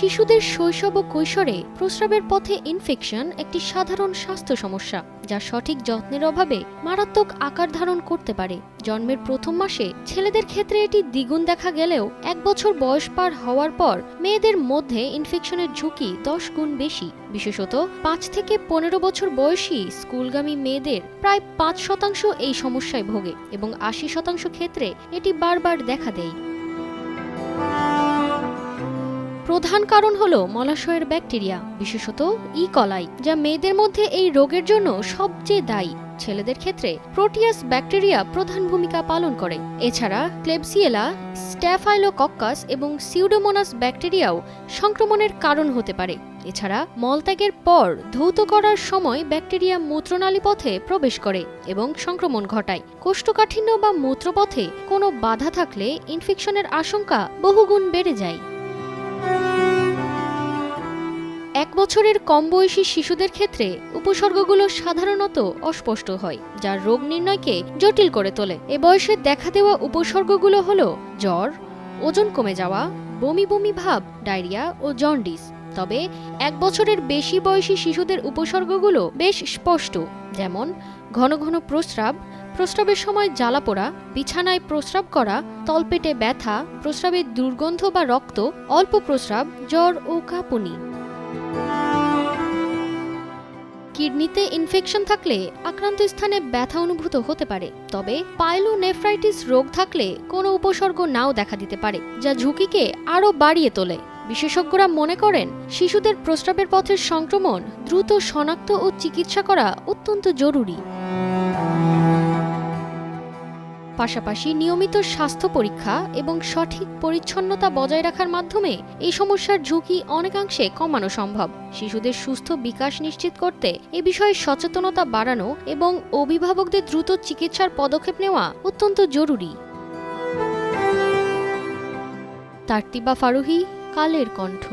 শিশুদের শৈশব ও কৈশোরে প্রস্রাবের পথে ইনফেকশন একটি সাধারণ স্বাস্থ্য সমস্যা, যা সঠিক যত্নের অভাবে মারাত্মক আকার ধারণ করতে পারে। জন্মের প্রথম মাসে ছেলেদের ক্ষেত্রে এটি দ্বিগুণ দেখা গেলেও এক বছর বয়স পার হওয়ার পর মেয়েদের মধ্যে ইনফেকশনের ঝুঁকি দশ গুণ বেশি। বিশেষত পাঁচ থেকে পনেরো বছর বয়সী স্কুলগামী মেয়েদের প্রায় পাঁচ শতাংশ এই সমস্যায় ভোগে এবং আশি শতাংশ ক্ষেত্রে এটি বারবার দেখা দেয়। প্রধান কারণ হল মলাশয়ের ব্যাকটেরিয়া, বিশেষত ই. কলাই যা মেয়েদের মধ্যে এই রোগের জন্য সবচেয়ে দায়ী। ছেলেদের ক্ষেত্রে প্রোটিয়াস ব্যাকটেরিয়া প্রধান ভূমিকা পালন করে। এছাড়া ক্লেবসিয়েলা, স্ট্যাফাইলোকক্কাস এবং সিউডোমোনাস ব্যাকটেরিয়াও সংক্রমণের কারণ হতে পারে। এছাড়া মলত্যাগের পর ধৌত করার সময় ব্যাকটেরিয়া মূত্রনালী পথে প্রবেশ করে এবং সংক্রমণ ঘটায়। কোষ্ঠকাঠিন্য বা মূত্রপথে কোনো বাধা থাকলে ইনফেকশনের আশঙ্কা বহুগুণ বেড়ে যায়। বছরের কম বয়সী শিশুদের ক্ষেত্রে উপসর্গগুলো সাধারণত অস্পষ্ট হয়, যা রোগ নির্ণয়কে জটিল করে তোলে। এ বয়সে দেখা দেওয়া উপসর্গগুলো হলো জ্বর, ওজন কমে যাওয়া, বমি বমি ভাব, ডায়রিয়া ও জন্ডিস। তবে এক বছরের বেশি বয়সী শিশুদের উপসর্গগুলো বেশ স্পষ্ট, যেমন ঘন ঘন প্রস্রাব, প্রস্রাবের সময় জ্বালা পোড়া, বিছানায় প্রস্রাব করা, তলপেটে ব্যথা, প্রস্রাবের দুর্গন্ধ বা রক্ত, অল্প প্রস্রাব, জ্বর ও কাঁপুনি। কিডনিতে ইনফেকশন থাকলে আক্রান্ত স্থানে ব্যথা অনুভূত হতে পারে, তবে পাইলোনেফ্রাইটিস রোগ থাকলে কোনো উপসর্গ নাও দেখা দিতে পারে, যা ঝুঁকিকে আরও বাড়িয়ে তোলে। বিশেষজ্ঞরা মনে করেন, শিশুদের প্রস্রাবের পথের সংক্রমণ দ্রুত শনাক্ত ও চিকিৎসা করা অত্যন্ত জরুরি। পাশাপাশি নিয়মিত স্বাস্থ্য পরীক্ষা এবং সঠিক পরিচ্ছন্নতা বজায় রাখার মাধ্যমে এই সমস্যার ঝুঁকি অনেকাংশে কমানো সম্ভব। শিশুদের সুস্থ বিকাশ নিশ্চিত করতে এ বিষয়ে সচেতনতা বাড়ানো এবং অভিভাবকদের দ্রুত চিকিৎসার পদক্ষেপ নেওয়া অত্যন্ত জরুরি। তার্তিবা ফারুহি, কালের কণ্ঠ।